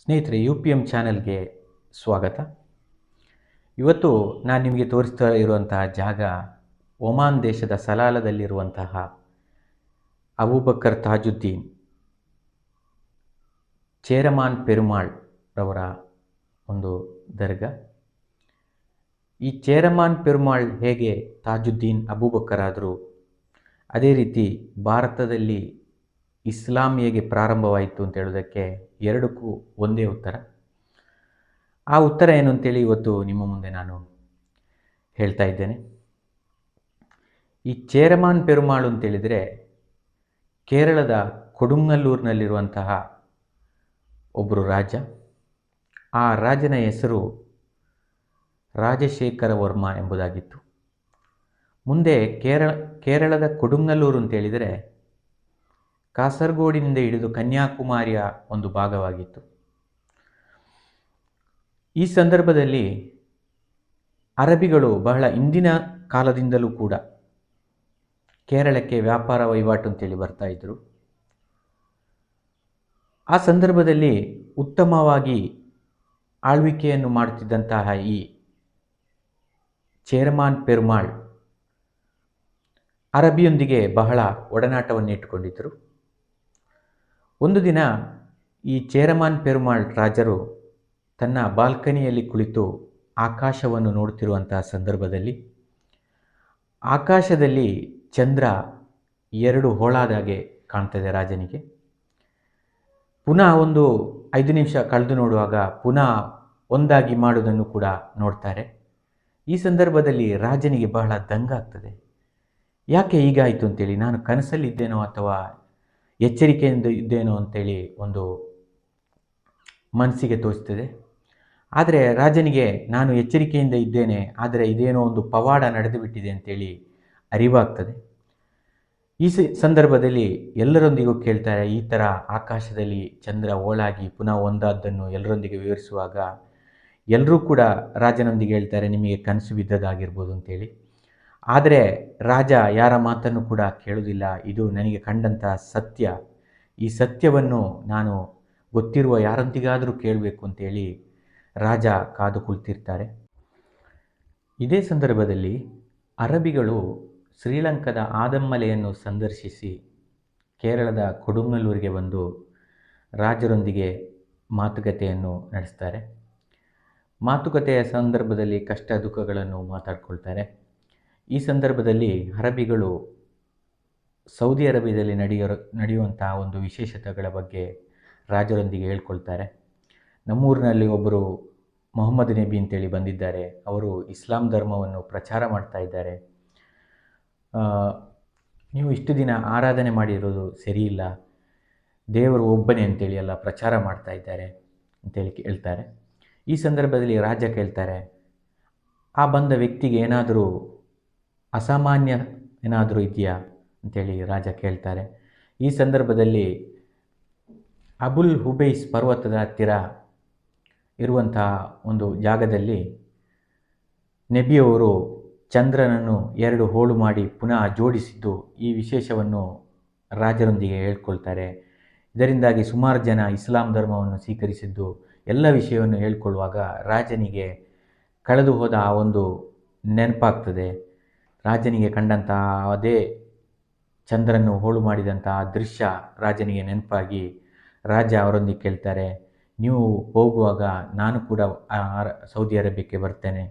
ಸ್ನೇಹಿತರೆ U P M ಚಾನೆಲ್ಗೆ ಸ್ವಾಗತ. ಇವತ್ತು ನಾನು ನಿಮಗೆ ತೋರಿಸ್ತಾ ಇರುವಂತಹ ಜಾಗ ಒಮಾನ್ ದೇಶದ ಸಲಾಲದಲ್ಲಿರುವಂತಹ ಅಬೂಬಕ್ಕರ್ ತಾಜುದ್ದೀನ್, ಚೇರಮಾನ್ ಪೆರುಮಾಳ್ ರವರ ಒಂದು ದರ್ಗಾ. ಈ ಚೇರಮಾನ್ ಪೆರುಮಾಳ್ ಹೇಗೆ ತಾಜುದ್ದೀನ್ ಅಬೂಬಕ್ಕರ್ ಆದರು, ಅದೇ ರೀತಿ ಭಾರತದಲ್ಲಿ ಇಸ್ಲಾಂ ಹೇಗೆ ಪ್ರಾರಂಭವಾಯಿತು ಅಂತ ಹೇಳೋದಕ್ಕೆ ಎರಡಕ್ಕೂ ಒಂದೇ ಉತ್ತರ. ಆ ಉತ್ತರ ಏನು ಅಂತೇಳಿ ಇವತ್ತು ನಿಮ್ಮ ಮುಂದೆ ನಾನು ಹೇಳ್ತಾ ಇದ್ದೇನೆ. ಈ ಚೇರಮಾನ್ ಪೆರುಮಾಳು ಅಂತೇಳಿದರೆ ಕೇರಳದ ಕೊಡುಂಗಲ್ಲೂರಿನಲ್ಲಿರುವಂತಹ ಒಬ್ಬರು ರಾಜ. ಆ ರಾಜನ ಹೆಸರು ರಾಜಶೇಖರ ವರ್ಮ ಎಂಬುದಾಗಿತ್ತು. ಮುಂದೆ ಕೇರಳ, ಕೇರಳದ ಕೊಡುಂಗಲ್ಲೂರು ಅಂತೇಳಿದರೆ ಕಾಸರಗೋಡಿನಿಂದ ಹಿಡಿದು ಕನ್ಯಾಕುಮಾರಿಯ ಒಂದು ಭಾಗವಾಗಿತ್ತು. ಈ ಸಂದರ್ಭದಲ್ಲಿ ಅರಬಿಗಳು ಬಹಳ ಹಿಂದಿನ ಕಾಲದಿಂದಲೂ ಕೂಡ ಕೇರಳಕ್ಕೆ ವ್ಯಾಪಾರ ವಹಿವಾಟು ಅಂತೇಳಿ ಬರ್ತಾ ಇದ್ದರು ಆ ಸಂದರ್ಭದಲ್ಲಿ ಉತ್ತಮವಾಗಿ ಆಳ್ವಿಕೆಯನ್ನು ಮಾಡುತ್ತಿದ್ದಂತಹ ಈ ಚೇರ್ಮಾನ್ ಪೆರುಮಾಳ್ ಅರಬಿಯೊಂದಿಗೆ ಬಹಳ ಒಡನಾಟವನ್ನು ಇಟ್ಟುಕೊಂಡಿದ್ದರು ಒಂದು ದಿನ ಈ ಚೇರಮಾನ್ ಪೆರುಮಾಳ್ ರಾಜರು ತನ್ನ ಬಾಲ್ಕನಿಯಲ್ಲಿ ಕುಳಿತು ಆಕಾಶವನ್ನು ನೋಡುತ್ತಿರುವಂತಹ ಸಂದರ್ಭದಲ್ಲಿ ಆಕಾಶದಲ್ಲಿ ಚಂದ್ರ ಎರಡು ಹೋಳಾದಾಗೆ ಕಾಣ್ತದೆ ರಾಜನಿಗೆ. ಪುನಃ ಒಂದು ಐದು ನಿಮಿಷ ಕಳೆದು ನೋಡುವಾಗ ಪುನಃ ಒಂದಾಗಿ ಮಾಡುವುದನ್ನು ಕೂಡ ನೋಡ್ತಾರೆ. ಈ ಸಂದರ್ಭದಲ್ಲಿ ರಾಜನಿಗೆ ಬಹಳ ದಂಗಾಗ್ತದೆ. ಯಾಕೆ ಹೀಗಾಯಿತು ಅಂತೇಳಿ ನಾನು ಕನಸಲ್ಲಿದ್ದೇನೋ ಅಥವಾ ಎಚ್ಚರಿಕೆಯಿಂದ ಇದ್ದೇನು ಅಂಥೇಳಿ ಒಂದು ಮನಸ್ಸಿಗೆ ತೋರಿಸ್ತದೆ. ಆದರೆ ರಾಜನಿಗೆ ನಾನು ಎಚ್ಚರಿಕೆಯಿಂದ ಇದ್ದೇನೆ, ಆದರೆ ಇದೇನೋ ಒಂದು ಪವಾಡ ನಡೆದು ಬಿಟ್ಟಿದೆ ಅಂತೇಳಿ ಅರಿವಾಗ್ತದೆ. ಈ ಸಂದರ್ಭದಲ್ಲಿ ಎಲ್ಲರೊಂದಿಗೂ ಕೇಳ್ತಾರೆ, ಈ ಥರ ಆಕಾಶದಲ್ಲಿ ಚಂದ್ರ ಓಳಾಗಿ ಪುನಃ ಒಂದಾದ್ದನ್ನು ಎಲ್ಲರೊಂದಿಗೆ ವಿವರಿಸುವಾಗ ಎಲ್ಲರೂ ಕೂಡ ರಾಜನೊಂದಿಗೆ ಹೇಳ್ತಾರೆ, ನಿಮಗೆ ಕನಸು ಬಿದ್ದದಾಗಿರ್ಬೋದು ಅಂತೇಳಿ. ಆದರೆ ರಾಜ ಯಾರ ಮಾತನ್ನು ಕೂಡ ಕೇಳುವುದಿಲ್ಲ. ಇದು ನನಗೆ ಕಂಡಂತಹ ಸತ್ಯ. ಈ ಸತ್ಯವನ್ನು ನಾನು ಗೊತ್ತಿರುವ ಯಾರೊಂದಿಗಾದರೂ ಕೇಳಬೇಕು ಅಂತೇಳಿ ರಾಜ ಕಾದು ಕುಳಿತಿರ್ತಾರೆ ಇದೇ ಸಂದರ್ಭದಲ್ಲಿ ಅರಬಿಗಳು ಶ್ರೀಲಂಕಾದ ಆದಮ್ಮಲೆಯನ್ನು ಸಂದರ್ಶಿಸಿ ಕೇರಳದ ಕೊಡುಮಲ್ಲೂರಿಗೆ ಬಂದು ರಾಜರೊಂದಿಗೆ ಮಾತುಕತೆಯನ್ನು ನಡೆಸ್ತಾರೆ. ಮಾತುಕತೆಯ ಸಂದರ್ಭದಲ್ಲಿ ಕಷ್ಟ ದುಃಖಗಳನ್ನು ಮಾತಾಡ್ಕೊಳ್ತಾರೆ. ಈ ಸಂದರ್ಭದಲ್ಲಿ ಅರಬಿಗಳು ಸೌದಿ ಅರೇಬಿಯಾದಲ್ಲಿ ನಡೆಯೋ ನಡೆಯುವಂತಹ ಒಂದು ವಿಶೇಷತೆಗಳ ಬಗ್ಗೆ ರಾಜರೊಂದಿಗೆ ಹೇಳ್ಕೊಳ್ತಾರೆ. ನಮ್ಮೂರಿನಲ್ಲಿ ಒಬ್ಬರು ಮೊಹಮ್ಮದ್ ನಬಿ ಅಂತೇಳಿ ಬಂದಿದ್ದಾರೆ. ಅವರು ಇಸ್ಲಾಂ ಧರ್ಮವನ್ನು ಪ್ರಚಾರ ಮಾಡ್ತಾ ಇದ್ದಾರೆ. ನೀವು ಇಷ್ಟು ದಿನ ಆರಾಧನೆ ಮಾಡಿರೋದು ಸರಿಯಿಲ್ಲ ದೇವರು ಒಬ್ಬನೇ ಅಂತೇಳಿ ಎಲ್ಲ ಪ್ರಚಾರ ಮಾಡ್ತಾ ಇದ್ದಾರೆ ಅಂತೇಳಿ ಹೇಳ್ತಾರೆ. ಈ ಸಂದರ್ಭದಲ್ಲಿ ರಾಜ ಕೇಳ್ತಾರೆ, ಆ ಬಂದ ವ್ಯಕ್ತಿಗೆ ಏನಾದರೂ ಅಸಾಮಾನ್ಯ ಏನಾದರೂ ಇದೆಯಾ ಅಂಥೇಳಿ ರಾಜ ಕೇಳ್ತಾರೆ. ಈ ಸಂದರ್ಭದಲ್ಲಿ ಅಬುಲ್ ಹುಬೈಸ್ ಪರ್ವತದ ಹತ್ತಿರ ಇರುವಂತಹ ಒಂದು ಜಾಗದಲ್ಲಿ ನೆಬಿಯವರು ಚಂದ್ರನನ್ನು ಎರಡು ಹೋಳು ಮಾಡಿ ಪುನಃ ಜೋಡಿಸಿದ್ದು ಈ ವಿಶೇಷವನ್ನು ರಾಜರೊಂದಿಗೆ ಹೇಳ್ಕೊಳ್ತಾರೆ. ಇದರಿಂದಾಗಿ ಸುಮಾರು ಜನ ಇಸ್ಲಾಂ ಧರ್ಮವನ್ನು ಸ್ವೀಕರಿಸಿದ್ದು ಎಲ್ಲ ವಿಷಯವನ್ನು ಹೇಳ್ಕೊಳ್ಳುವಾಗ ರಾಜನಿಗೆ ಕಳೆದು ಹೋದ ಆ ಒಂದು ನೆನಪಾಗ್ತದೆ. ರಾಜನಿಗೆ ಕಂಡಂತಹ ಅದೇ ಚಂದ್ರನ್ನು ಹೋಳು ಮಾಡಿದಂತಹ ದೃಶ್ಯ ರಾಜನಿಗೆ ನೆನಪಾಗಿ ರಾಜ ಅವರೊಂದಿಗೆ ಕೇಳ್ತಾರೆ, ನೀವು ಹೋಗುವಾಗ ನಾನು ಕೂಡ ಸೌದಿ ಅರೇಬಿಯಾಕ್ಕೆ ಬರ್ತೇನೆ.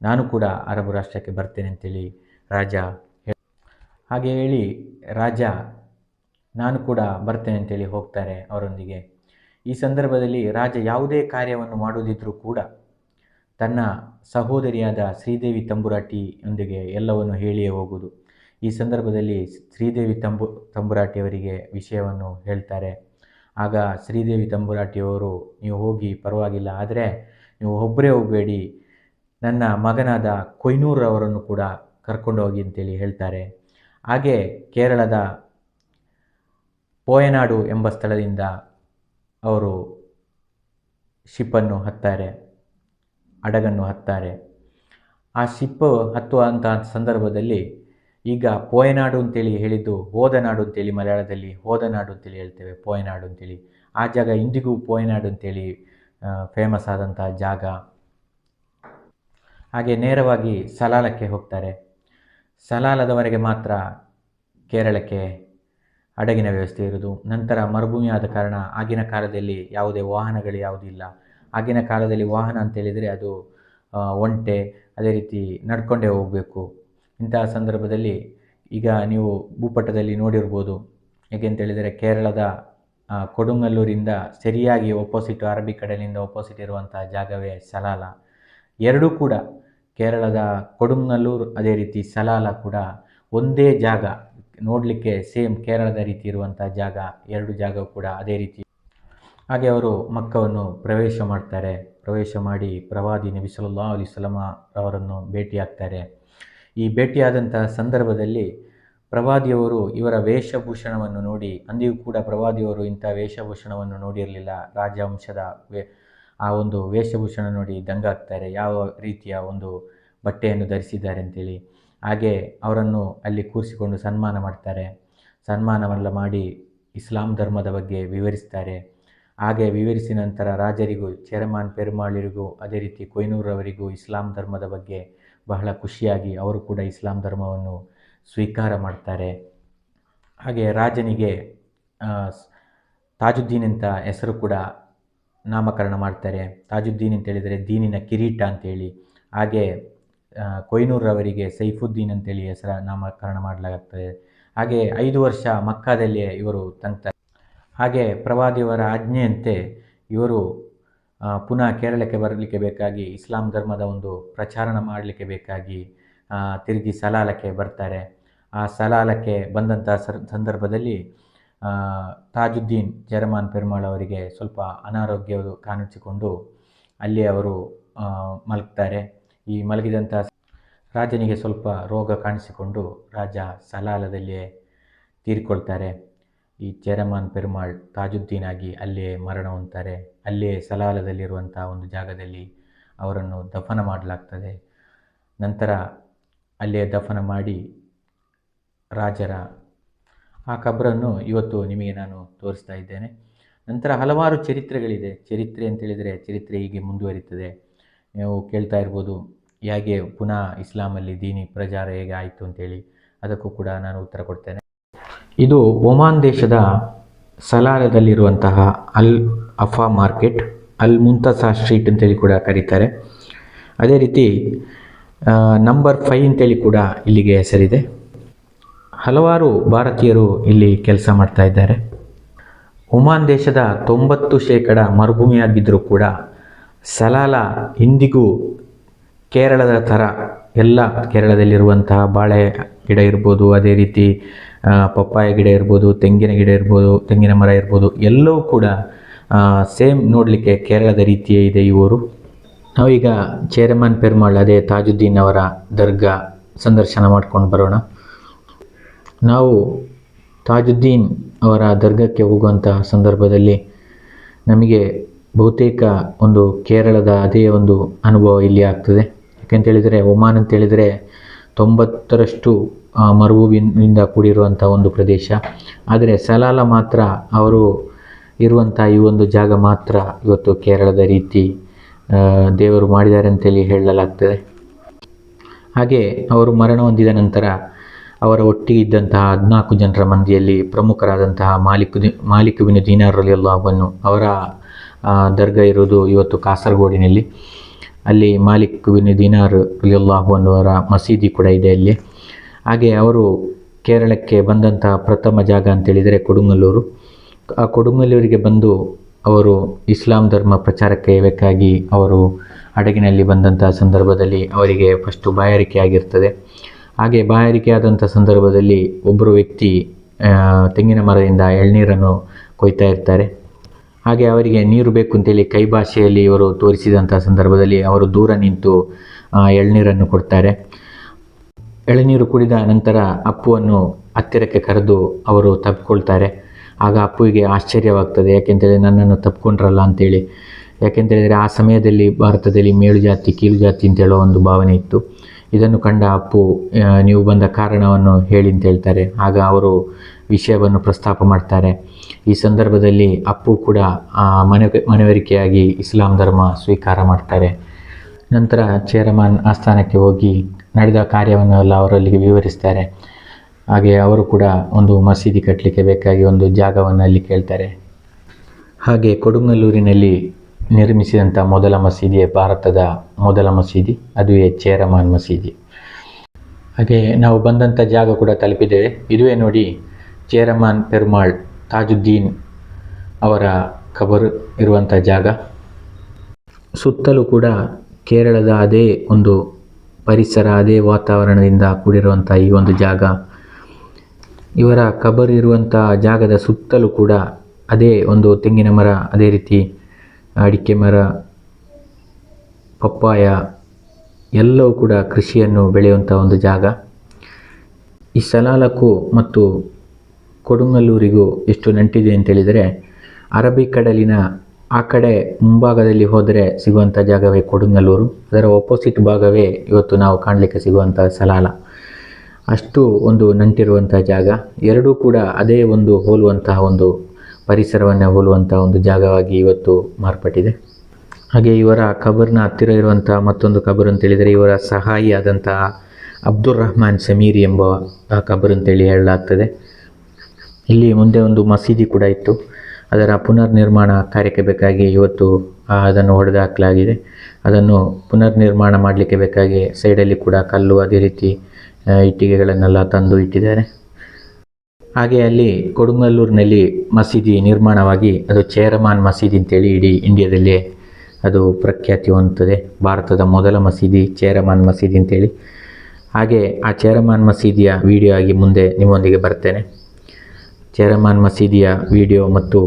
ನಾನು ಕೂಡ ಅರಬ್ ರಾಷ್ಟ್ರಕ್ಕೆ ಬರ್ತೇನೆ ಅಂತೇಳಿ ರಾಜ ಹಾಗೆ ಹೇಳಿ ರಾಜ, ನಾನು ಕೂಡ ಬರ್ತೇನೆ ಅಂತೇಳಿ ಹೋಗ್ತಾರೆ ಅವರೊಂದಿಗೆ. ಈ ಸಂದರ್ಭದಲ್ಲಿ ರಾಜ ಯಾವುದೇ ಕಾರ್ಯವನ್ನು ಮಾಡುವುದಿದ್ರೂ ಕೂಡ ತನ್ನ ಸಹೋದರಿಯಾದ ಶ್ರೀದೇವಿ ತಂಬುರಾಟಿಯೊಂದಿಗೆ ಎಲ್ಲವನ್ನು ಹೇಳಿಯೇ ಹೋಗುವುದು. ಈ ಸಂದರ್ಭದಲ್ಲಿ ಶ್ರೀದೇವಿ ತಂಬು, ತಂಬುರಾಟಿಯವರಿಗೆ ವಿಷಯವನ್ನು ಹೇಳ್ತಾರೆ. ಆಗ ಶ್ರೀದೇವಿ ತಂಬುರಾಟಿಯವರು, ನೀವು ಹೋಗಿ ಪರವಾಗಿಲ್ಲ, ಆದರೆ ನೀವು ಒಬ್ಬರೇ ಹೋಗಬೇಡಿ. ನನ್ನ ಮಗನಾದ ಕೊಯ್ನೂರವರನ್ನು ಕೂಡ ಕರ್ಕೊಂಡು ಹೋಗಿ ಅಂತೇಳಿ ಹೇಳ್ತಾರೆ. ಹಾಗೆ ಕೇರಳದ ಪೋಯನಾಡು ಎಂಬ ಸ್ಥಳದಿಂದ ಅವರು ಶಿಪ್ಪನ್ನು ಹತ್ತಾರೆ. ಹಡಗನ್ನು ಹತ್ತಾರೆ. ಆ ಶಿಪ್ ಹತ್ತುವಂತಹ ಸಂದರ್ಭದಲ್ಲಿ ಈಗ ಪೋಯನಾಡು ಅಂತೇಳಿ ಹೇಳಿದ್ದು, ಹೋದನಾಡು ಅಂತೇಳಿ ಮಲಯಾಳದಲ್ಲಿ ಹೋದನಾಡು ಅಂತೇಳಿ ಹೇಳ್ತೇವೆ, ಪೋಯನಾಡು ಅಂತೇಳಿ. ಆ ಜಾಗ ಇಂದಿಗೂ ಪೋಯನಾಡು ಅಂತೇಳಿ ಫೇಮಸ್ ಆದಂತಹ ಜಾಗ. ಹಾಗೆ ನೇರವಾಗಿ ಸಲಾಲಕ್ಕೆ ಹೋಗ್ತಾರೆ. ಸಲಾಲದವರೆಗೆ ಮಾತ್ರ ಕೇರಳಕ್ಕೆ ಹಡಗಿನ ವ್ಯವಸ್ಥೆ ಇರುವುದು. ನಂತರ ಮರುಭೂಮಿ ಆದ ಕಾರಣ ಆಗಿನ ಕಾಲದಲ್ಲಿ ಯಾವುದೇ ವಾಹನಗಳು ಯಾವುದೂ ಇಲ್ಲ ಆಗಿನ ಕಾಲದಲ್ಲಿ ವಾಹನ ಅಂತೇಳಿದರೆ ಅದು ಒಂಟೆ ಅದೇ ರೀತಿ ನಡ್ಕೊಂಡೇ ಹೋಗಬೇಕು. ಇಂತಹ ಸಂದರ್ಭದಲ್ಲಿ ಈಗ ನೀವು ಭೂಪಟದಲ್ಲಿ ನೋಡಿರ್ಬೋದು. ಏಕೆಂತೇಳಿದರೆ ಕೇರಳದ ಆ, ಕೊಡುಂಗಲ್ಲೂರಿಂದ ಸರಿಯಾಗಿ ಒಪೋಸಿಟ್ ಅರಬ್ಬಿ ಒಪೋಸಿಟ್ ಇರುವಂಥ ಜಾಗವೇ ಸಲಾಲ. ಎರಡೂ ಕೂಡ ಕೇರಳದ ಕೊಡುಂಗಲ್ಲೂರು ಅದೇ ರೀತಿ ಸಲಾಲ ಕೂಡ ಒಂದೇ ಜಾಗ ನೋಡಲಿಕ್ಕೆ ಸೇಮ್ ಕೇರಳದ ರೀತಿ ಇರುವಂಥ ಜಾಗ. ಎರಡು ಜಾಗ ಕೂಡ ಅದೇ ರೀತಿ ಹಾಗೆ ಅವರು ಮಕ್ಕವನ್ನು ಪ್ರವೇಶ ಮಾಡ್ತಾರೆ. ಪ್ರವೇಶ ಮಾಡಿ ಪ್ರವಾದಿ ನಬಿ ಸಲ್ಲಾ ಅಲೈಹಿ ವಸಲ್ಲಮ ಅವರನ್ನು ಭೇಟಿಯಾಗ್ತಾರೆ. ಈ ಭೇಟಿಯಾದಂತಹ ಸಂದರ್ಭದಲ್ಲಿ ಪ್ರವಾದಿಯವರು ಇವರ ವೇಷಭೂಷಣವನ್ನು ನೋಡಿ, ಅಂದಿಗೂ ಕೂಡ ಪ್ರವಾದಿಯವರು ಇಂಥ ವೇಷಭೂಷಣವನ್ನು ನೋಡಿರಲಿಲ್ಲ. ರಾಜವಂಶದ ವೇ, ಆ ಒಂದು ವೇಷಭೂಷಣ ನೋಡಿ ದಂಗಾಗ್ತಾರೆ. ಯಾವ ರೀತಿಯ ಒಂದು ಬಟ್ಟೆಯನ್ನು ಧರಿಸಿದ್ದಾರೆ ಅಂತೇಳಿ. ಹಾಗೆ ಅವರನ್ನು ಅಲ್ಲಿ ಕೂರಿಸಿಕೊಂಡು ಸನ್ಮಾನ ಮಾಡ್ತಾರೆ. ಸನ್ಮಾನವೆಲ್ಲ ಮಾಡಿ ಇಸ್ಲಾಂ ಧರ್ಮದ ಬಗ್ಗೆ ವಿವರಿಸ್ತಾರೆ. ಹಾಗೆ ವಿವರಿಸಿದ ನಂತರ ರಾಜರಿಗೂ, ಚೇರ್ಮನ್ ಪೆರುಮಾಳಿರಿಗೂ, ಅದೇ ರೀತಿ ಕೊಯ್ನೂರವರಿಗೂ ಇಸ್ಲಾಂ ಧರ್ಮದ ಬಗ್ಗೆ ಬಹಳ ಖುಷಿಯಾಗಿ ಅವರು ಕೂಡ ಇಸ್ಲಾಂ ಧರ್ಮವನ್ನು ಸ್ವೀಕಾರ ಮಾಡ್ತಾರೆ. ಹಾಗೆ ರಾಜನಿಗೆ ತಾಜುದ್ದೀನ್ ಅಂತ ಹೆಸರು ಕೂಡ ನಾಮಕರಣ ಮಾಡ್ತಾರೆ. ತಾಜುದ್ದೀನ್ ಅಂತ ಹೇಳಿದರೆ ದೀನಿನ ಕಿರೀಟ ಅಂತೇಳಿ. ಹಾಗೆ ಕೊಯ್ನೂರವರಿಗೆ ಸೈಫುದ್ದೀನ್ ಅಂತೇಳಿ ಹೆಸರ ನಾಮಕರಣ ಮಾಡಲಾಗುತ್ತದೆ ಹಾಗೆ ಐದು ವರ್ಷ ಮಕ್ಕಾದಲ್ಲಿಯೇ ಇವರು ತಂಗ್ತಾರೆ ಹಾಗೆ ಪ್ರವಾದಿಯವರ ಆಜ್ಞೆಯಂತೆ ಇವರು ಪುನಃ ಕೇರಳಕ್ಕೆ ಬರಲಿಕ್ಕೆ ಬೇಕಾಗಿ, ಇಸ್ಲಾಂ ಧರ್ಮದ ಒಂದು ಪ್ರಚಾರಣ ಮಾಡಲಿಕ್ಕೆ ಬೇಕಾಗಿ ತಿರುಗಿ ಸಲಾಲಕ್ಕೆ ಬರ್ತಾರೆ. ಆ ಸಲಾಲಕ್ಕೆ ಬಂದಂಥ ಸಂದರ್ಭದಲ್ಲಿ ತಾಜುದ್ದೀನ್ ಜರಮಾನ್ ಪೆರ್ಮಾಳ್ ಅವರಿಗೆ ಸ್ವಲ್ಪ ಅನಾರೋಗ್ಯ ಕಾಣಿಸಿಕೊಂಡು ಅಲ್ಲಿ ಅವರು ಮಲಗ್ತಾರೆ. ಈ ಮಲಗಿದಂಥ ರಾಜನಿಗೆ ಸ್ವಲ್ಪ ರೋಗ ಕಾಣಿಸಿಕೊಂಡು ರಾಜ ಸಲಾಲದಲ್ಲಿಯೇ ತೀರಿಕೊಳ್ತಾರೆ. ಈ ಚೇರಮಾನ್ ಪೆರುಮಾಳ್ ತಾಜುದ್ದೀನ್ ಆಗಿ ಅಲ್ಲಿಯೇ ಮರಣ ಹೊಂದ್ತಾರೆ. ಅಲ್ಲಿಯೇ ಸಲಾಲದಲ್ಲಿರುವಂಥ ಒಂದು ಜಾಗದಲ್ಲಿ ಅವರನ್ನು ದಫನ ಮಾಡಲಾಗ್ತದೆ. ನಂತರ ಅಲ್ಲಿಯೇ ದಫನ ಮಾಡಿ ರಾಜರ ಆ ಕಬ್ರನ್ನು ಇವತ್ತು ನಿಮಗೆ ನಾನು ತೋರಿಸ್ತಾ ಇದ್ದೇನೆ. ನಂತರ ಹಲವಾರು ಚರಿತ್ರೆಗಳಿದೆ. ಚರಿತ್ರೆ ಅಂತೇಳಿದರೆ ಚರಿತ್ರೆ ಹೀಗೆ ಮುಂದುವರಿತದೆ. ನೀವು ಕೇಳ್ತಾ ಇರ್ಬೋದು, ಹೇಗೆ ಪುನಃ ಇಸ್ಲಾಮಲ್ಲಿ ದೀನಿ ಪ್ರಜಾರ ಹೇಗೆ ಆಯಿತು ಅಂತೇಳಿ ಅದಕ್ಕೂ ಕೂಡ ನಾನು ಉತ್ತರ ಕೊಡ್ತೇನೆ. ಇದು ಒಮಾನ್ ದೇಶದ ಸಲಾರದಲ್ಲಿರುವಂತಹ ಅಲ್ ಅಫಾ ಮಾರ್ಕೆಟ್, ಅಲ್ ಮುಂತಸಾ ಸ್ಟ್ರೀಟ್ ಅಂತೇಳಿ ಕೂಡ ಕರೀತಾರೆ. ಅದೇ ರೀತಿ ನಂಬರ್ ಫೈವ್ ಅಂತೇಳಿ ಕೂಡ ಇಲ್ಲಿಗೆ ಹೆಸರಿದೆ. ಹಲವಾರು ಭಾರತೀಯರು ಇಲ್ಲಿ ಕೆಲಸ ಮಾಡ್ತಾ ಇದ್ದಾರೆ. ಒಮಾನ್ ದೇಶದ ತೊಂಬತ್ತು ಶೇಕಡ ಮರುಭೂಮಿಯಾಗಿದ್ದರೂ ಕೂಡ ಸಲಾಲ ಇಂದಿಗೂ ಕೇರಳದ ಥರ, ಎಲ್ಲ ಕೇರಳದಲ್ಲಿರುವಂತಹ ಬಾಳೆ ಗಿಡ ಇರ್ಬೋದು, ಅದೇ ರೀತಿ ಪಪ್ಪಾಯ ಗಿಡ ಇರ್ಬೋದು, ತೆಂಗಿನ ಗಿಡ ಇರ್ಬೋದು, ತೆಂಗಿನ ಮರ ಇರ್ಬೋದು, ಎಲ್ಲವೂ ಕೂಡ ಸೇಮ್ ನೋಡಲಿಕ್ಕೆ ಕೇರಳದ ರೀತಿಯೇ ಇದೆ ಈ ಊರು. ನಾವೀಗ ಚೇರಮನ್ ಪೆರ್ಮಾಳ್, ಅದೇ ತಾಜುದ್ದೀನ್ ಅವರ ದರ್ಗಾ ಸಂದರ್ಶನ ಮಾಡ್ಕೊಂಡು ಬರೋಣ. ನಾವು ತಾಜುದ್ದೀನ್ ಅವರ ದರ್ಗಕ್ಕೆ ಹೋಗುವಂತಹ ಸಂದರ್ಭದಲ್ಲಿ ನಮಗೆ ಬಹುತೇಕ ಒಂದು ಕೇರಳದ ಅದೇ ಒಂದು ಅನುಭವ ಇಲ್ಲಿ ಆಗ್ತದೆ. ಯಾಕೆಂತೇಳಿದರೆ ಒಮಾನ್ ಅಂತೇಳಿದರೆ ತೊಂಬತ್ತರಷ್ಟು ಮರುಭೂಮಿಯಿಂದ ಕೂಡಿರುವಂಥ ಒಂದು ಪ್ರದೇಶ. ಆದರೆ ಸಲಾಲ ಮಾತ್ರ ಅವರು ಇರುವಂಥ ಈ ಒಂದು ಜಾಗ ಮಾತ್ರ ಇವತ್ತು ಕೇರಳದ ರೀತಿ ದೇವರು ಮಾಡಿದ್ದಾರೆ ಅಂತೇಳಿ ಹೇಳಲಾಗ್ತದೆ. ಹಾಗೆ ಅವರು ಮರಣ ಹೊಂದಿದ ನಂತರ ಅವರ ಒಟ್ಟಿಗೆ ಇದ್ದಂತಹ ಹದಿನಾಲ್ಕು ಜನರ ಮಂದಿಯಲ್ಲಿ ಪ್ರಮುಖರಾದಂತಹ ಮಾಲಿಕ್ ದಿ- ದೀನಾರಲ್ಲಿ ದೀನಾರ್ ರಲಿಯಲ್ಲಾಹನ್ನು ಅವರ ದರ್ಗಾ ಇರುವುದು ಇವತ್ತು ಕಾಸರಗೋಡಿನಲ್ಲಿ. ಅಲ್ಲಿ ಮಾಲಿಕ್ ಬಿನ್ ದೀನಾರ್ ರಲಿಯಲ್ಲಾಹು ಅನ್ನುವರ ಮಸೀದಿ ಕೂಡ ಇದೆ ಅಲ್ಲಿ. ಹಾಗೆ ಅವರು ಕೇರಳಕ್ಕೆ ಬಂದಂತಹ ಪ್ರಥಮ ಜಾಗ ಅಂತೇಳಿದರೆ ಕೊಡುಮಲ್ಲೂರು. ಆ ಕೊಡುಮಲ್ಲೂರಿಗೆ ಬಂದು ಅವರು ಇಸ್ಲಾಂ ಧರ್ಮ ಪ್ರಚಾರಕ್ಕೆ ಬೇಕಾಗಿ ಅವರು ಹಡಗಿನಲ್ಲಿ ಬಂದಂಥ ಸಂದರ್ಭದಲ್ಲಿ ಅವರಿಗೆ ಫಸ್ಟು ಬಾಯಾರಿಕೆ ಆಗಿರ್ತದೆ ಹಾಗೆ ಬಾಯಾರಿಕೆ ಆದಂಥ ಸಂದರ್ಭದಲ್ಲಿ ಒಬ್ಬರು ವ್ಯಕ್ತಿ ತೆಂಗಿನ ಮರದಿಂದ ಎಳ್ನೀರನ್ನು ಕೊಯ್ತಾ ಇರ್ತಾರೆ. ಹಾಗೆ ಅವರಿಗೆ ನೀರು ಬೇಕು ಅಂತೇಳಿ ಕೈ ಭಾಷೆಯಲ್ಲಿ ಇವರು ತೋರಿಸಿದಂಥ ಸಂದರ್ಭದಲ್ಲಿ ಅವರು ದೂರ ನಿಂತು ಎಳ್ನೀರನ್ನು ಕೊಡ್ತಾರೆ. ಎಳನೀರು ಕುಡಿದ ನಂತರ ಅಪ್ಪುವನ್ನು ಹತ್ತಿರಕ್ಕೆ ಕರೆದು ಅವರು ತಪ್ಪಿಕೊಳ್ತಾರೆ ಆಗ ಅಪ್ಪುವಿಗೆ ಆಶ್ಚರ್ಯವಾಗ್ತದೆ, ಯಾಕೆಂತೇಳಿ ನನ್ನನ್ನು ತಪ್ಪಿಕೊಂಡ್ರಲ್ಲ ಅಂತೇಳಿ. ಯಾಕೆಂತೇಳಿದರೆ ಆ ಸಮಯದಲ್ಲಿ ಭಾರತದಲ್ಲಿ ಮೇಲು ಜಾತಿ, ಕೀಳು ಜಾತಿ ಅಂತ ಹೇಳೋ ಒಂದು ಭಾವನೆ ಇತ್ತು. ಇದನ್ನು ಕಂಡ ಅಪ್ಪು ನೀವು ಬಂದ ಕಾರಣವನ್ನು ಹೇಳಿ ಅಂತ ಹೇಳ್ತಾರೆ. ಆಗ ಅವರು ವಿಷಯವನ್ನು ಪ್ರಸ್ತಾಪ ಮಾಡ್ತಾರೆ. ಈ ಸಂದರ್ಭದಲ್ಲಿ ಅಪ್ಪು ಕೂಡ ಮನೆ ಮನವರಿಕೆಯಾಗಿ ಇಸ್ಲಾಂ ಧರ್ಮ ಸ್ವೀಕಾರ ಮಾಡ್ತಾರೆ. ನಂತರ ಚೇರಮಾನ್ ಆಸ್ಥಾನಕ್ಕೆ ಹೋಗಿ ನಡೆದ ಕಾರ್ಯವನ್ನು ಎಲ್ಲ ಅವರಲ್ಲಿಗೆ ವಿವರಿಸ್ತಾರೆ. ಹಾಗೆ ಅವರು ಕೂಡ ಒಂದು ಮಸೀದಿ ಕಟ್ಟಲಿಕ್ಕೆ ಬೇಕಾಗಿ ಒಂದು ಜಾಗವನ್ನು ಅಲ್ಲಿ ಕೇಳ್ತಾರೆ. ಹಾಗೆ ಕೊಡುಮಲ್ಲೂರಿನಲ್ಲಿ ನಿರ್ಮಿಸಿದಂಥ ಮೊದಲ ಮಸೀದಿಯೇ ಭಾರತದ ಮೊದಲ ಮಸೀದಿ, ಅದುವೇ ಚೇರಮಾನ್ ಮಸೀದಿ. ಹಾಗೆ ನಾವು ಬಂದಂಥ ಜಾಗ ಕೂಡ ತಲುಪಿದ್ದೇವೆ. ಇದುವೇ ನೋಡಿ ಚೇರಮಾನ್ ಪೆರುಮಾಳ್ ತಾಜುದ್ದೀನ್ ಅವರ ಖಬರ್ ಇರುವಂಥ ಜಾಗ. ಸುತ್ತಲೂ ಕೂಡ ಕೇರಳದ ಅದೇ ಒಂದು ಪರಿಸರ, ಅದೇ ವಾತಾವರಣದಿಂದ ಕೂಡಿರುವಂಥ ಈ ಒಂದು ಜಾಗ. ಇವರ ಕಬರ್ ಇರುವಂಥ ಜಾಗದ ಸುತ್ತಲೂ ಕೂಡ ಅದೇ ಒಂದು ತೆಂಗಿನ ಮರ, ಅದೇ ರೀತಿ ಅಡಿಕೆ ಮರ, ಪಪ್ಪಾಯ, ಎಲ್ಲವೂ ಕೂಡ ಕೃಷಿಯನ್ನು ಬೆಳೆಯುವಂಥ ಒಂದು ಜಾಗ. ಈ ಸಲಾಲಕ್ಕೂ ಮತ್ತು ಕೊಡುಂಗಲ್ಲೂರಿಗೂ ಎಷ್ಟು ನಂಟಿದೆ ಅಂತೇಳಿದರೆ ಅರಬ್ಬೀಕಡಲಿನ ಆ ಕಡೆ ಮುಂಭಾಗದಲ್ಲಿ ಹೋದರೆ ಸಿಗುವಂಥ ಜಾಗವೇ ಕೊಡುಂಗಲ್ಲೂರು ಅದರ ಒಪೋಸಿಟ್ ಭಾಗವೇ ಇವತ್ತು ನಾವು ಕಾಣಲಿಕ್ಕೆ ಸಿಗುವಂಥ ಸಲಾಲ. ಅಷ್ಟು ಒಂದು ನಂಟಿರುವಂಥ ಜಾಗ. ಎರಡೂ ಕೂಡ ಅದೇ ಒಂದು ಹೋಲುವಂತಹ ಒಂದು ಪರಿಸರವನ್ನು ಹೋಲುವಂಥ ಒಂದು ಜಾಗವಾಗಿ ಇವತ್ತು ಮಾರ್ಪಟ್ಟಿದೆ. ಹಾಗೆ ಇವರ ಕಬರ್ನ ಹತ್ತಿರ ಇರುವಂಥ ಮತ್ತೊಂದು ಕಬರ್ ಅಂತೇಳಿದರೆ ಇವರ ಸಹಾಯಿ ಆದಂತಹ ಅಬ್ದುಲ್ ರಹಮಾನ್ ಸಮೀರಿ ಎಂಬ ಕಬರ್ ಅಂತೇಳಿ ಹೇಳಲಾಗ್ತದೆ. ಇಲ್ಲಿ ಮುಂದೆ ಒಂದು ಮಸೀದಿ ಕೂಡ ಇತ್ತು. ಅದರ ಪುನರ್ ನಿರ್ಮಾಣ ಕಾರ್ಯಕ್ಕೆ ಬೇಕಾಗಿ ಇವತ್ತು ಅದನ್ನು ಹೊಡೆದು ಹಾಕಲಾಗಿದೆ ಅದನ್ನು ಪುನರ್ ನಿರ್ಮಾಣ ಮಾಡಲಿಕ್ಕೆ ಬೇಕಾಗಿ ಸೈಡಲ್ಲಿ ಕೂಡ ಕಲ್ಲು ಅದೇ ರೀತಿ ಇಟ್ಟಿಗೆಗಳನ್ನೆಲ್ಲ ತಂದು ಇಟ್ಟಿದ್ದಾರೆ. ಹಾಗೆ ಅಲ್ಲಿ ಕೊಡುಮಲ್ಲೂರಿನಲ್ಲಿ ಮಸೀದಿ ನಿರ್ಮಾಣವಾಗಿ, ಅದು ಚೇರಮಾನ್ ಮಸೀದಿ ಅಂತೇಳಿ ಇಡೀ ಇಂಡಿಯಾದಲ್ಲಿ ಅದು ಪ್ರಖ್ಯಾತಿ ಹೊಂದುತ್ತದೆ ಭಾರತದ ಮೊದಲ ಮಸೀದಿ ಚೇರಮಾನ್ ಮಸೀದಿ ಅಂತೇಳಿ. ಹಾಗೆ ಆ ಚೇರಮಾನ್ ಮಸೀದಿಯ ವಿಡಿಯೋ ಆಗಿ ಮುಂದೆ ನಿಮ್ಮೊಂದಿಗೆ ಬರ್ತೇನೆ. ಚೇರಮಾನ್ ಮಸೀದಿಯ ವಿಡಿಯೋ ಮತ್ತು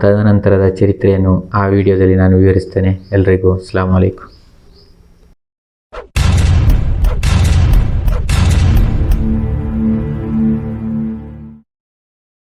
ತದನಂತರದ ಚರಿತ್ರೆಯನ್ನು ಆ ವಿಡಿಯೋದಲ್ಲಿ ನಾನು ವಿವರಿಸ್ತೇನೆ. ಎಲ್ರಿಗೂ ಅಸ್ಲಾಂ ವಲೈಕುಮ್